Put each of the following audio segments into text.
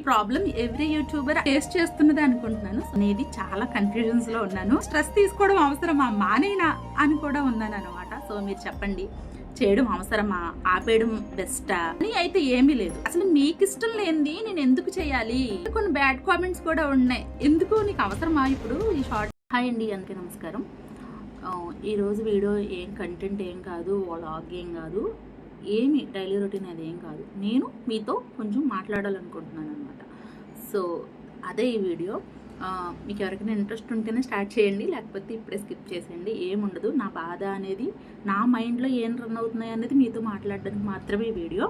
ఈ problem? Every YouTuber face చేస్తున్నది అనుకుంటున్నాను. అనేది చాలా కన్ఫ్యూజన్స్లో ఉన్నాను. స్ట్రెస్ తీసుకోవడం అవసరమా? మానేనా? అని కూడా ఉన్నాను అనమాట సో మీరు చెప్పండి. చేయడం అవసరమా? ఆపేయడం బెస్టా? అని అయితే ఏమీ లేదు. అసలు మీకు ఇష్టం లేనిది నేను ఎందుకు చేయాలి? కొన్ని బ్యాడ్ కామెంట్స్ కూడా ఉన్నాయి. ఎందుకు నీకు అవసరమా ఇప్పుడు? ఈ షార్ట్ హాయ్ అండి అందుకే నమస్కారం. ఈరోజు వీడియో ఏం కంటెంట్ ఏం కాదు వ్లాగ్ ఏం కాదు. ఏమి డైలీ రొటీన్ అది ఏం కాదు. నేను మీతో కొంచెం మాట్లాడాలనుకుంటున్నాను అనమాట సో అదే ఈ వీడియో. మీకు ఎవరికైనా ఇంట్రెస్ట్ ఉంటేనే స్టార్ట్ చేయండి. లేకపోతే ఇప్పుడే స్కిప్ చేసేయండి. ఏముండదు. నా బాధ అనేది నా మైండ్లో ఏం రన్ అవుతున్నాయి అనేది మీతో మాట్లాడడానికి మాత్రమే ఈ వీడియో.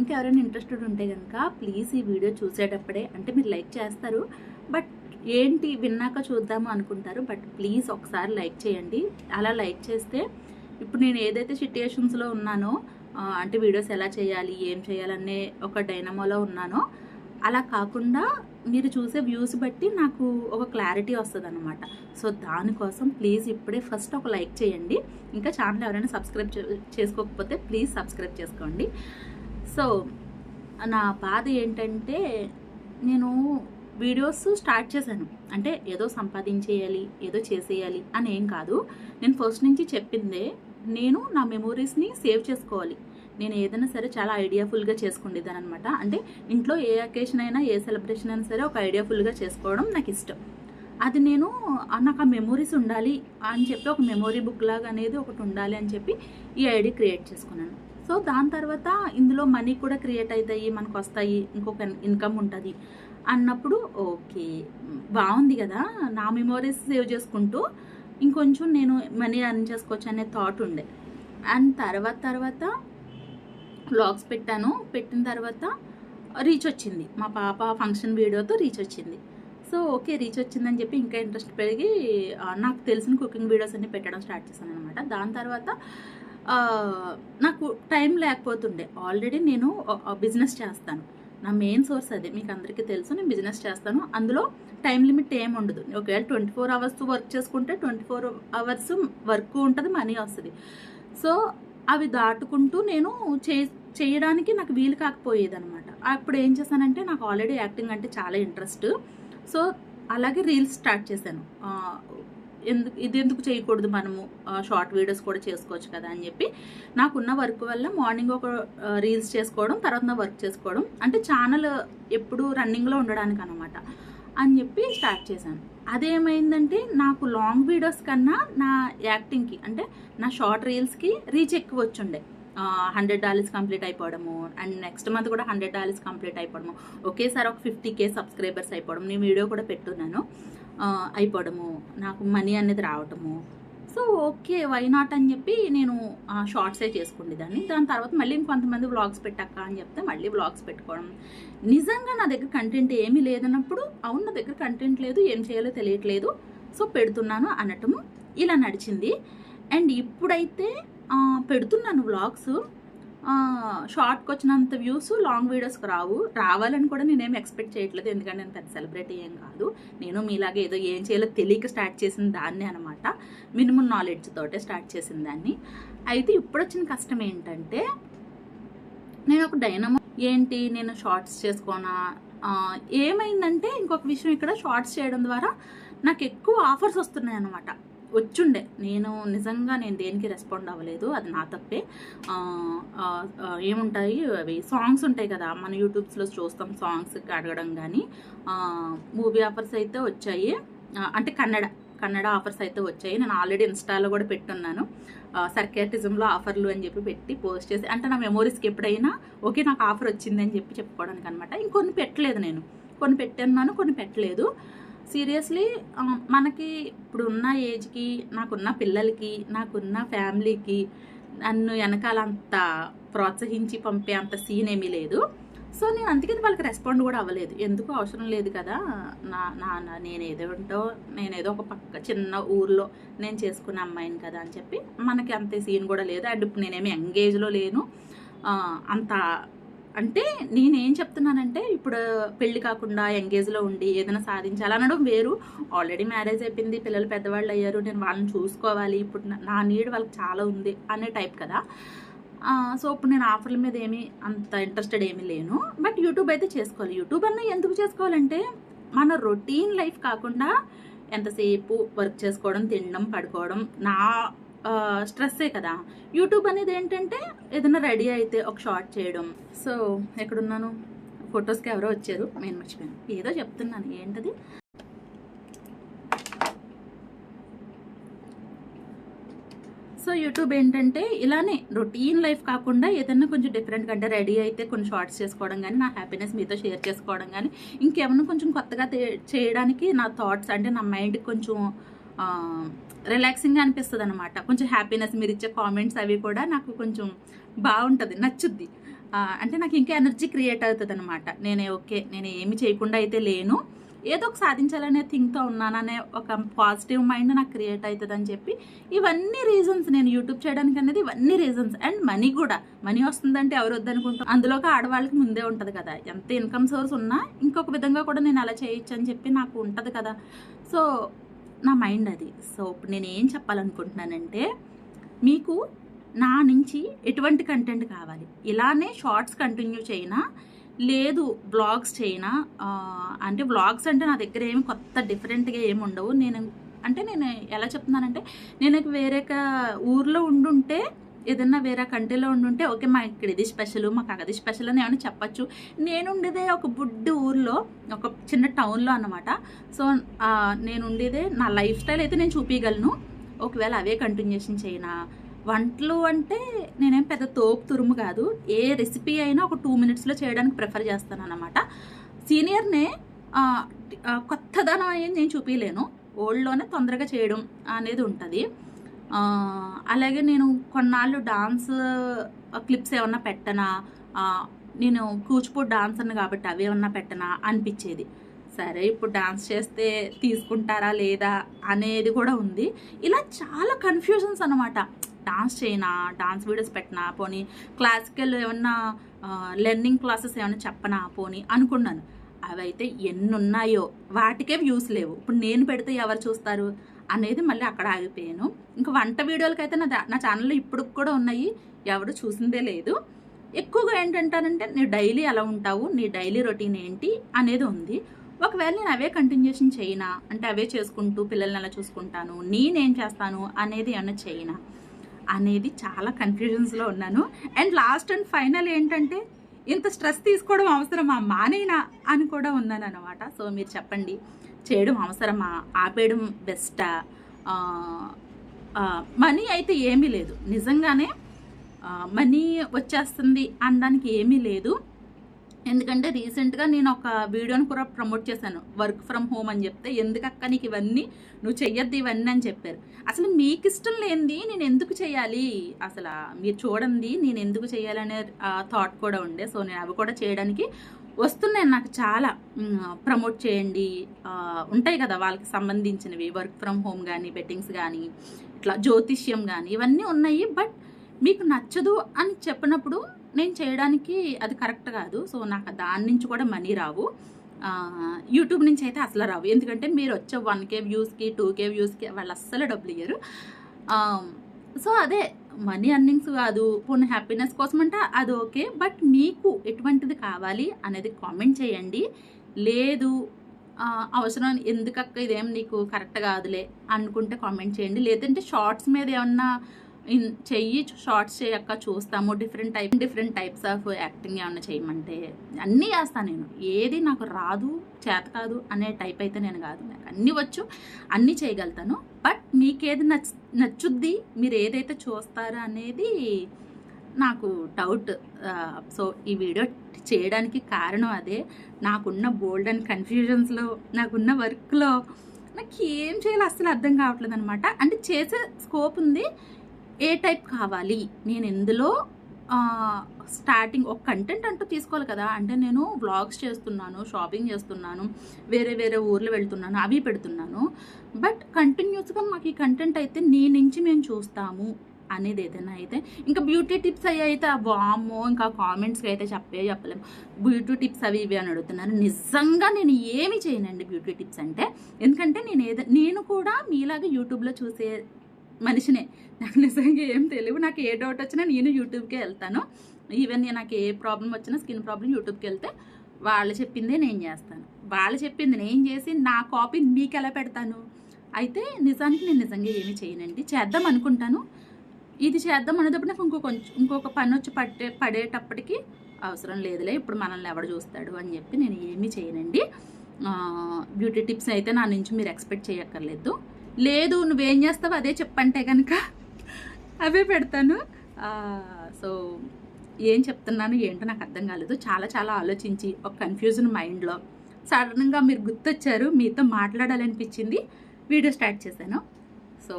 ఇంకా ఎవరైనా ఇంట్రెస్టెడ్ ఉంటే కనుక ప్లీజ్ ఈ వీడియో చూసేటప్పుడే అంటే మీరు లైక్ చేస్తారు. బట్ ఏంటి విన్నాక చూద్దాము అనుకుంటారు. బట్ ప్లీజ్ ఒకసారి లైక్ చేయండి. అలా లైక్ చేస్తే ఇప్పుడు నేను ఏదైతే సిట్యుయేషన్స్లో ఉన్నానో అంటే వీడియోస్ ఎలా చేయాలి ఏం చేయాలనే ఒక డైనమోలో ఉన్నానో అలా కాకుండా మీరు చూసే వ్యూస్ బట్టి నాకు ఒక క్లారిటీ వస్తుంది అనమాట సో దానికోసం ప్లీజ్ ఇప్పుడే ఫస్ట్ ఒక లైక్ చేయండి. ఇంకా ఛానల్ ఎవరైనా సబ్స్క్రైబ్ చేసుకోకపోతే ప్లీజ్ సబ్స్క్రైబ్ చేసుకోండి. సో నా బాధ ఏంటంటే నేను వీడియోస్ స్టార్ట్ చేశాను. అంటే ఏదో సంపాదించేయాలి ఏదో చేసేయాలి అని ఏం కాదు. నేను ఫస్ట్ నుంచి చెప్పిందే నేను నా మెమోరీస్ని సేవ్ చేసుకోవాలి. నేను ఏదైనా సరే చాలా ఐడియాఫుల్గా చేసుకుండేదాని అనమాట అంటే ఇంట్లో ఏ అకేషన్ అయినా ఏ సెలబ్రేషన్ అయినా సరే ఒక ఐడియాఫుల్గా చేసుకోవడం నాకు ఇష్టం. అది నేను నాకు ఆ మెమోరీస్ ఉండాలి అని చెప్పి ఒక మెమొరీ బుక్ లాగా అనేది ఒకటి ఉండాలి అని చెప్పి ఈ ఐడి క్రియేట్ చేసుకున్నాను. సో దాని తర్వాత ఇందులో మనీ కూడా క్రియేట్ అవుతాయి మనకు వస్తాయి ఇంకొక ఇన్కమ్ ఉంటుంది అన్నప్పుడు ఓకే బాగుంది కదా నా మెమోరీస్ సేవ్ చేసుకుంటూ ఇంకొంచెం నేను మనీ రన్ చేసుకోవచ్చు అనే థాట్ ఉండే. అండ్ తర్వాత తర్వాత వ్లాగ్స్ పెట్టాను. పెట్టిన తర్వాత రీచ్ వచ్చింది. మా పాప ఫంక్షన్ వీడియోతో రీచ్ వచ్చింది. సో ఓకే రీచ్ వచ్చిందని చెప్పి ఇంకా ఇంట్రెస్ట్ పెరిగి నాకు తెలిసిన కుకింగ్ వీడియోస్ అన్ని పెట్టడం స్టార్ట్ చేశాను అనమాట దాని తర్వాత నాకు టైం లేకపోతుండే. ఆల్రెడీ నేను బిజినెస్ చేస్తాను. నా మెయిన్ సోర్స్ అదే. మీకు అందరికీ తెలుసు నేను బిజినెస్ చేస్తాను. అందులో టైం లిమిట్ ఏం ఉండదు. ఒకవేళ ట్వంటీ ఫోర్ అవర్స్ వర్క్ చేసుకుంటే ట్వంటీ ఫోర్ అవర్స్ వర్క్ ఉంటుంది మనీ వస్తుంది. సో అవి దాటుకుంటూ నేను చే చేయడానికి నాకు వీలు కాకపోయేది అనమాట అప్పుడు ఏం చేశానంటే నాకు ఆల్రెడీ యాక్టింగ్ అంటే చాలా ఇంట్రెస్ట్ సో అలాగే రీల్స్ స్టార్ట్ చేశాను. ఎందుకు ఇది ఎందుకు చేయకూడదు మనము? షార్ట్ వీడియోస్ కూడా చేసుకోవచ్చు కదా అని చెప్పి. నాకున్న వర్క్ వల్ల మార్నింగ్ ఒక రీల్స్ చేసుకోవడం తర్వాత వర్క్ చేసుకోవడం. అంటే ఛానల్ ఎప్పుడు రన్నింగ్లో ఉండడానికి అనమాట అని చెప్పి స్టార్ట్ చేశాను. అదేమైందంటే నాకు లాంగ్ వీడియోస్ కన్నా నా యాక్టింగ్కి అంటే నా షార్ట్ రీల్స్కి రీచ్ ఎక్కువ వచ్చుండే. హండ్రెడ్ డాలర్స్ కంప్లీట్ అయిపోవడము అండ్ నెక్స్ట్ మంత్ కూడా హండ్రెడ్ డాలర్స్ కంప్లీట్ అయిపోవడము. ఒకేసారి ఒక ఫిఫ్టీ కే సబ్స్క్రైబర్స్ అయిపోవడం. నేను వీడియో కూడా పెట్టున్నాను. అయిపోవడము. నాకు మనీ అనేది రావటము. సో ఓకే వై నాట్ అని చెప్పి నేను షార్ట్సే చేసుకునేదాన్ని దాని తర్వాత మళ్ళీ ఇంకొంతమంది వ్లాగ్స్ పెట్టాక అని చెప్తే మళ్ళీ వ్లాగ్స్ పెట్టుకోవడం. నిజంగా నా దగ్గర కంటెంట్ ఏమీ లేదన్నప్పుడు అవును నా దగ్గర కంటెంట్ లేదు ఏం చేయాలో తెలియట్లేదు సో పెడుతున్నాను అనటము ఇలా నడిచింది. అండ్ ఇప్పుడైతే పెడుతున్నాను వ్లాగ్స్ షార్ట్కి వచ్చినంత వ్యూస్ లాంగ్ వీడియోస్కి రావు. రావాలని కూడా నేనేం ఎక్స్పెక్ట్ చేయట్లేదు. ఎందుకంటే నేను పెద్ద సెలబ్రిటీ ఏం కాదు. నేను మీలాగే ఏదో ఏం చేయాలో తెలియక స్టార్ట్ చేసిన దాన్ని అనమాట మినిమం నాలెడ్జ్ తోటే స్టార్ట్ చేసిన దాన్ని. అయితే ఇప్పుడు వచ్చిన కష్టం ఏంటంటే నేను ఒక డైనమో ఏంటి? నేను షార్ట్స్ చేసుకోనా? ఏమైందంటే ఇంకొక విషయం ఇక్కడ షార్ట్స్ చేయడం ద్వారా నాకు ఎక్కువ ఆఫర్స్ వస్తున్నాయి అనమాట వచ్చుండే. నేను నిజంగా నేను దేనికి రెస్పాండ్ అవ్వలేదు అది నా తప్పే. ఏముంటాయి? అవి సాంగ్స్ ఉంటాయి కదా మన యూట్యూబ్స్లో చూస్తాం సాంగ్స్ అడగడం కానీ మూవీ ఆఫర్స్ అయితే వచ్చాయి. అంటే కన్నడ కన్నడ ఆఫర్స్ అయితే వచ్చాయి. నేను ఆల్రెడీ ఇన్స్టాలో కూడా పెట్టున్నాను. సర్కేటిజంలో ఆఫర్లు అని చెప్పి పెట్టి పోస్ట్ చేసి అంటే నా మెమోరీస్కి ఎప్పుడైనా ఓకే నాకు ఆఫర్ వచ్చింది అని చెప్పి చెప్పుకోవడానికి అనమాట ఇంకొన్ని పెట్టలేదు నేను. కొన్ని పెట్టున్నాను కొన్ని పెట్టలేదు. సీరియస్లీ మనకి ఇప్పుడున్న ఏజ్కి నాకున్న పిల్లలకి నాకున్న ఫ్యామిలీకి నన్ను వెనకాల అంత ప్రోత్సహించి పంపే అంత సీన్ ఏమీ లేదు. సో నేను అందుకని వాళ్ళకి రెస్పాండ్ కూడా అవ్వలేదు. ఎందుకు అవసరం లేదు కదా? నా నా నా- నేను ఏదో ఉంటో నేనేదో ఒక పక్క చిన్న ఊర్లో నేను చేసుకున్న అమ్మాయిని కదా అని చెప్పి మనకి అంత సీన్ కూడా లేదు. అండ్ ఇప్పుడు నేనేమి ఎంగేజ్లో లేను. అంత అంటే నేనేం చెప్తున్నానంటే ఇప్పుడు పెళ్ళి కాకుండా ఎంగేజ్లో ఉండి ఏదైనా సాధించాలి అనడం వేరు. ఆల్రెడీ మ్యారేజ్ అయిపోయింది పిల్లలు పెద్దవాళ్ళు అయ్యారు నేను వాళ్ళని చూసుకోవాలి ఇప్పుడు నా- నీడ్ వాళ్ళకి చాలా ఉంది అనే టైప్ కదా. సో ఇప్పుడు నేను ఆఫర్ల మీద ఏమీ అంత ఇంట్రెస్టెడ్ ఏమీ లేను. బట్ యూట్యూబ్ అయితే చేసుకోవాలి. యూట్యూబ్ అన్న ఎందుకు చేసుకోవాలంటే మన రొటీన్ లైఫ్ కాకుండా ఎంతసేపు వర్క్ చేసుకోవడం తినడం పడుకోవడం నా స్ట్రెస్సే కదా. యూట్యూబ్ అనేది ఏంటంటే ఏదైనా రెడీ అయితే ఒక షార్ట్ చేయడం. సో ఎక్కడున్నాను? ఫొటోస్కి ఎవరో వచ్చారు. నేను మర్చిపోయాను. ఏదో చెప్తున్నాను. ఏంటది? సో యూట్యూబ్ ఏంటంటే ఇలానే రొటీన్ లైఫ్ కాకుండా ఏదైనా కొంచెం డిఫరెంట్ అంటే రెడీ అయితే కొన్ని షార్ట్స్ చేసుకోవడం కానీ నా హ్యాపీనెస్ మీతో షేర్ చేసుకోవడం కానీ ఇంకేమన్నా కొంచెం కొత్తగా చేయడానికి నా థాట్స్ అంటే నా మైండ్ కొంచెం రిలాక్సింగ్గా అనిపిస్తుంది అనమాట కొంచెం హ్యాపీనెస్ మీరు ఇచ్చే కామెంట్స్ అవి కూడా నాకు కొంచెం బాగుంటుంది నచ్చుద్ది. అంటే నాకు ఇంకా ఎనర్జీ క్రియేట్ అవుతుంది అనమాట నేనే ఓకే నేను ఏమి చేయకుండా అయితే లేను. ఏదో ఒక సాధించాలనే థింక్తో ఉన్నాననే ఒక పాజిటివ్ మైండ్ నాకు క్రియేట్ అవుతుంది అని చెప్పి ఇవన్నీ రీజన్స్ నేను యూట్యూబ్ చేయడానికి అనేది ఇవన్నీ రీజన్స్ అండ్ మనీ కూడా. మనీ వస్తుందంటే ఎవరు వద్దనుకుంటాం అందులోకి ఆడవాళ్ళకి ముందే ఉంటుంది కదా. ఎంత ఇన్కమ్ సోర్స్ ఉన్నా ఇంకొక విధంగా కూడా నేను అలా చేయొచ్చు అని చెప్పి నాకు ఉంటుంది కదా. సో నా మైండ్ అది. సో ఇప్పుడు నేను ఏం చెప్పాలనుకుంటున్నానంటే మీకు నా నుంచి ఎటువంటి కంటెంట్ కావాలి? ఇలానే షార్ట్స్ కంటిన్యూ చేయనా? లేదు బ్లాగ్స్ చేయనా? అంటే బ్లాగ్స్ అంటే నా దగ్గర ఏమి కొత్త డిఫరెంట్గా ఏమి ఉండవు. నేను అంటే నేను ఎలా చెప్తున్నానంటే నేను వేరే ఊర్లో ఉండుంటే ఏదన్నా వేరే కంట్రీలో ఉండుంటే ఓకే మా ఇక్కడ ఇది స్పెషల్ మాకు అది స్పెషల్ అని ఏమైనా చెప్పచ్చు. నేను ఉండేదే ఒక బుడ్డి ఊర్లో ఒక చిన్న టౌన్లో అన్నమాట. సో నేను ఉండేదే నా లైఫ్ స్టైల్ అయితే నేను చూపించగలను ఒకవేళ అవే కంటిన్యూషన్ చేయనా? వంటలు అంటే నేనేం పెద్ద తోపు తురుము కాదు. ఏ రెసిపీ అయినా ఒక టూ మినిట్స్లో చేయడానికి ప్రిఫర్ చేస్తాను అనమాట సీనియర్నే కొత్తదనం అనేది నేను చూపించలేను ఓల్డ్లోనే తొందరగా చేయడం అనేది ఉంటుంది. అలాగే నేను కొన్నాళ్ళు డాన్స్ క్లిప్స్ ఏమన్నా పెట్టనా? నేను కూచిపూడి డాన్సర్ని కాబట్టి అవి ఏమన్నా పెట్టనా అనిపించేది. సరే ఇప్పుడు డాన్స్ చేస్తే తీసుకుంటారా లేదా అనేది కూడా ఉంది. ఇలా చాలా కన్ఫ్యూజన్స్ అనమాట డాన్స్ చేయనా? డాన్స్ వీడియోస్ పెట్టనా? పోనీ క్లాసికల్ ఏమన్నా లెర్నింగ్ క్లాసెస్ ఏమైనా చెప్పనా? పోనీ అనుకున్నాను. అవైతే ఎన్ని ఉన్నాయో వాటికే వ్యూస్ లేవు. ఇప్పుడు నేను పెడితే ఎవరు చూస్తారు? అనేది మళ్ళీ అక్కడ ఆగిపోయాను. ఇంకా వంట వీడియోలకైతే నా నా ఛానల్లో ఇప్పుడు కూడా ఉన్నాయి. ఎవరు చూసిందే లేదు. ఎక్కువగా ఏంటంటానంటే నీ డైలీ ఎలా ఉంటావు? నీ డైలీ రొటీన్ ఏంటి? అనేది ఉంది. ఒకవేళ నేను అవే కంటిన్యూషన్ చేయనా? అంటే అవే చేసుకుంటూ పిల్లల్ని ఎలా చూసుకుంటాను? నేనేం చేస్తాను? అనేది ఏమన్నా చేయనా? అనేది చాలా కన్ఫ్యూజన్స్లో ఉన్నాను. అండ్ లాస్ట్ అండ్ ఫైనల్ ఏంటంటే ఇంత స్ట్రెస్ తీసుకోవడం అవసరమా? మానేనా? అని కూడా ఉన్నాను అనమాట సో మీరు చెప్పండి. చేయడం అవసరమా? ఆపేయడం బెస్టా? మనీ అయితే ఏమీ లేదు. నిజంగానే మనీ వచ్చేస్తుంది అనడానికి ఏమీ లేదు. ఎందుకంటే రీసెంట్గా నేను ఒక వీడియోని కూడా ప్రమోట్ చేశాను. వర్క్ ఫ్రమ్ హోమ్ అని చెప్తే ఎందుకక్క నీకు ఇవన్నీ? నువ్వు చెయ్యొద్దు ఇవన్నీ అని చెప్పారు. అసలు మీకు ఇష్టం లేనిది నేను ఎందుకు చేయాలి? అసలు మీరు చూడండి నేను ఎందుకు చేయాలనే థాట్ కూడా ఉండే. సో నేను అవి కూడా చేయడానికి వస్తున్నాయి నాకు చాలా. ప్రమోట్ చేయండి. ఉంటాయి కదా వాళ్ళకి సంబంధించినవి. వర్క్ ఫ్రమ్ హోమ్ కానీ బెట్టింగ్స్ కానీ ఇట్లా జ్యోతిష్యం కానీ ఇవన్నీ ఉన్నాయి. బట్ మీకు నచ్చదు అని చెప్పినప్పుడు నేను చేయడానికి అది కరెక్ట్ కాదు. సో నాకు దాని నుంచి కూడా మనీ రావు. యూట్యూబ్ నుంచి అయితే అసలు రావు. ఎందుకంటే మీరు వచ్చే వన్ కే వ్యూస్కి టూ కే వ్యూస్కి వాళ్ళు అస్సలు డబ్బులు ఇయ్యరు. సో అదే Hmm. మనీ అర్నింగ్స్ కాదు పోనీ హ్యాపీనెస్ కోసం అంటే అది ఓకే. బట్ మీకు ఎటువంటిది కావాలి అనేది కామెంట్ చేయండి. లేదు అవసరం ఎందుకక్క ఇదేం నీకు కరెక్ట్ కాదులే అనుకుంటే కామెంట్ చేయండి. లేదంటే షార్ట్స్ మీద ఏమన్నా చెయ్యి షార్ట్స్ చేయక్క చూస్తాము. Different type different types of acting ఏమైనా చేయమంటే అన్నీ చేస్తాను నేను. ఏది నాకు రాదు చేత కాదు అనే టైప్ అయితే నేను కాదు. నాకు అన్నీ వచ్చు అన్నీ చేయగలుగుతాను. బట్ మీకేది నచ్ నచ్చుద్ది మీరు ఏదైతే చూస్తారో అనేది నాకు డౌట్ సో ఈ వీడియో చేయడానికి కారణం అదే. నాకున్న బోల్డ్ అండ్ కన్ఫ్యూజన్స్లో నాకున్న వర్క్లో నాకు ఏం చేయాలో అస్సలు అర్థం కావట్లేదు అనమాట అంటే చేసే స్కోప్ ఉంది. ఏ టైప్ కావాలి? నేను ఎందులో స్టార్టింగ్ ఒక కంటెంట్ అంటూ తీసుకోవాలి కదా. అంటే నేను వ్లాగ్స్ చేస్తున్నాను షాపింగ్ చేస్తున్నాను వేరే వేరే ఊర్లు వెళ్తున్నాను అవి పెడుతున్నాను. బట్ కంటిన్యూస్గా మాకు ఈ కంటెంట్ అయితే నీ నుంచి మేము చూస్తాము అనేది ఏదైనా అయితే. ఇంకా బ్యూటీ టిప్స్ అవి అయితే వామో ఇంకా కామెంట్స్కి అయితే చెప్పే చెప్పలేము బ్యూటీ టిప్స్ అవి ఇవి అని అడుగుతున్నారు. నిజంగా నేను ఏమి చేయనండి బ్యూటీ టిప్స్ అంటే. ఎందుకంటే నేను ఏదో నేను కూడా మీలాగా యూట్యూబ్లో చూసే మనిషినే. నాకు నిజంగా ఏం తెలియదు నాకు ఏ డౌట్ వచ్చినా నేను యూట్యూబ్కే వెళ్తాను. ఈవెన్ నాకు ఏ ప్రాబ్లం వచ్చినా స్కిన్ ప్రాబ్లం యూట్యూబ్కి వెళ్తే వాళ్ళు చెప్పిందే నేను చేస్తాను. వాళ్ళు చెప్పింది నేను చేసి నా కాపీ మీకు ఎలా పెడతాను? అయితే నిజానికి నేను నిజంగా ఏమీ చేయనండి. చేద్దాం అనుకుంటాను. ఇది చేద్దాం అనేటప్పుడు నాకు ఇంకో కొంచెం ఇంకొక పని వచ్చి పట్టే పడేటప్పటికి అవసరం లేదులే ఇప్పుడు మనల్ని ఎవడు చూస్తాడు అని చెప్పి నేను ఏమీ చేయనండి. బ్యూటీ టిప్స్ అయితే నా నుంచి మీరు ఎక్స్పెక్ట్ చేయక్కర్లేదు. లేదు నువ్వేం చేస్తావు అదే చెప్పంటే కనుక అవే పెడతాను. సో ఏం చెప్తున్నాను ఏంటో నాకు అర్థం కాలేదు. చాలా చాలా ఆలోచించి ఒక కన్ఫ్యూజన్ మైండ్లో సడన్గా మీరు గుర్తొచ్చారు మీతో మాట్లాడాలనిపించింది వీడియో స్టార్ట్ చేశాను. సో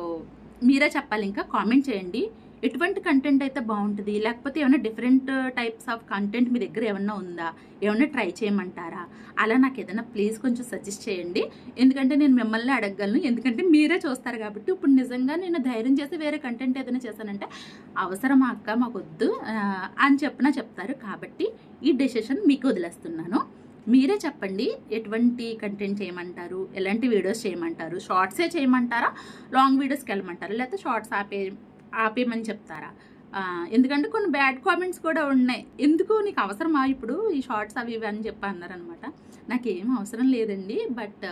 మీరే చెప్పాలి ఇంకా కామెంట్ చేయండి. ఎటువంటి కంటెంట్ అయితే బాగుంటుంది. లేకపోతే ఏమైనా డిఫరెంట్ టైప్స్ ఆఫ్ కంటెంట్ మీ దగ్గర ఏమన్నా ఉందా? ఏమైనా ట్రై చేయమంటారా? అలా నాకు ఏదైనా ప్లీజ్ కొంచెం సజెస్ట్ చేయండి. ఎందుకంటే నేను మిమ్మల్ని అడగగలను. ఎందుకంటే మీరే చూస్తారు కాబట్టి ఇప్పుడు నిజంగా నేను ధైర్యం చేసి వేరే కంటెంట్ ఏదైనా చేశానంటే అవసరమా అక్క? మాకు వద్దు అని చెప్పినా చెప్తారు. కాబట్టి ఈ డెసిషన్ మీకు వదిలేస్తున్నాను. మీరే చెప్పండి. ఎటువంటి కంటెంట్ చేయమంటారు? ఎలాంటి వీడియోస్ చేయమంటారు? షార్ట్సే చేయమంటారా? లాంగ్ వీడియోస్కి వెళ్ళమంటారా? లేకపోతే షార్ట్స్ ఆపే ఆపేయమని చెప్తారా? ఎందుకంటే కొన్ని బ్యాడ్ కామెంట్స్ కూడా ఉన్నాయి. ఎందుకు నీకు అవసరమా ఇప్పుడు ఈ షార్ట్స్ అవి ఇవి అని చెప్పి అన్నారనమాట నాకేం అవసరం లేదండి బట్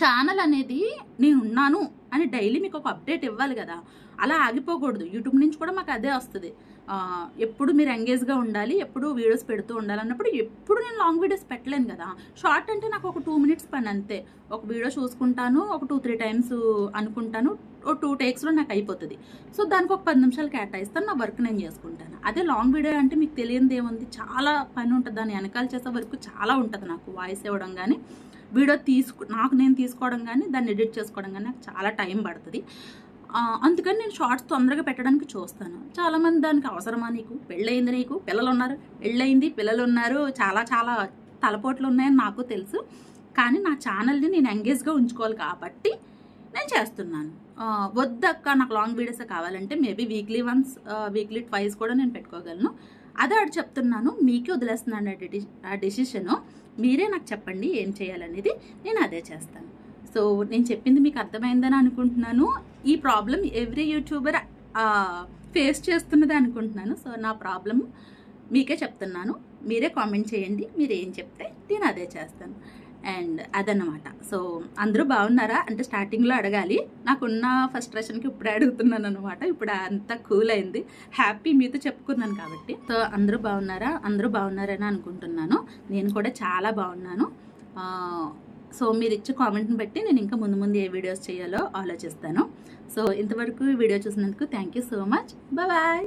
ఛానల్ అనేది నేను ఉన్నాను అని డైలీ మీకు ఒక అప్డేట్ ఇవ్వాలి కదా. అలా ఆగిపోకూడదు. యూట్యూబ్ నుంచి కూడా మాకు అదే వస్తుంది. ఎప్పుడు మీరు ఎంగేజ్గా ఉండాలి ఎప్పుడు వీడియోస్ పెడుతూ ఉండాలి అన్నప్పుడు ఎప్పుడు నేను లాంగ్ వీడియోస్ పెట్టలేను కదా. షార్ట్ అంటే నాకు ఒక టూ మినిట్స్ పని అంతే. ఒక వీడియో చూసుకుంటాను ఒక టూ త్రీ టైమ్స్ అనుకుంటాను ఓ టూ టేక్స్లో నాకు అయిపోతుంది. సో దానికి ఒక పది నిమిషాలు కేటాయిస్తాను నా వర్క్ నేను చేసుకుంటాను. అదే లాంగ్ వీడియో అంటే మీకు తెలియనిది ఏముంది? చాలా పని ఉంటుంది. దాని వెనకాల చేసే వర్క్ చాలా ఉంటుంది నాకు వాయిస్ ఇవ్వడం కానీ వీడియో తీసుకు నాకు నేను తీసుకోవడం కానీ దాన్ని ఎడిట్ చేసుకోవడం కానీ నాకు చాలా టైం పడుతుంది. అందుకని నేను షార్ట్స్ తొందరగా పెట్టడానికి చూస్తాను. చాలామంది దానికి అవసరమా నీకు? పెళ్ళయింది నీకు? పిల్లలు ఉన్నారు పెళ్ళయింది పిల్లలు ఉన్నారు చాలా చాలా తలపోట్లు ఉన్నాయని నాకు తెలుసు. కానీ నా ఛానల్ని నేను ఎంగేజ్గా ఉంచుకోవాలి కాబట్టి నేను చేస్తున్నాను. వద్దక్క నాకు లాంగ్ వీడియోస్ కావాలంటే maybe weekly once weekly twice కూడా నేను పెట్టుకోగలను. అదే అటు చెప్తున్నాను మీకే వదిలేస్తున్నాను ఆ డెసిషను. మీరే నాకు చెప్పండి ఏం చేయాలనేది నేను అదే చేస్తాను. సో నేను చెప్పింది మీకు అర్థమైందని అనుకుంటున్నాను. ఈ ప్రాబ్లం ఎవ్రీ యూట్యూబర్ ఫేస్ చేస్తున్నది అనుకుంటున్నాను. సో నా ప్రాబ్లం మీకే చెప్తున్నాను. మీరే కామెంట్ చేయండి. మీరు ఏం చెప్తే నేను అదే చేస్తాను. అండ్ అదన్నమాట. సో అందరూ బాగున్నారా? అంటే స్టార్టింగ్లో అడగాలి. నాకున్న ఫస్ట్రేషన్కి ఇప్పుడే అడుగుతున్నాను అనమాట ఇప్పుడు అంతా కూల్ అయింది. హ్యాపీ మీతో చెప్పుకున్నాను కాబట్టి. సో అందరూ బాగున్నారా? అందరూ బాగున్నారని అనుకుంటున్నాను. నేను కూడా చాలా బాగున్నాను. సో మీరు ఇచ్చే కామెంట్ని బట్టి నేను ఇంకా ముందు ముందు ఏ వీడియోస్ చేయాలో ఆలోచిస్తాను. సో ఇంతవరకు వీడియో చూసినందుకు thank you so much. Bye.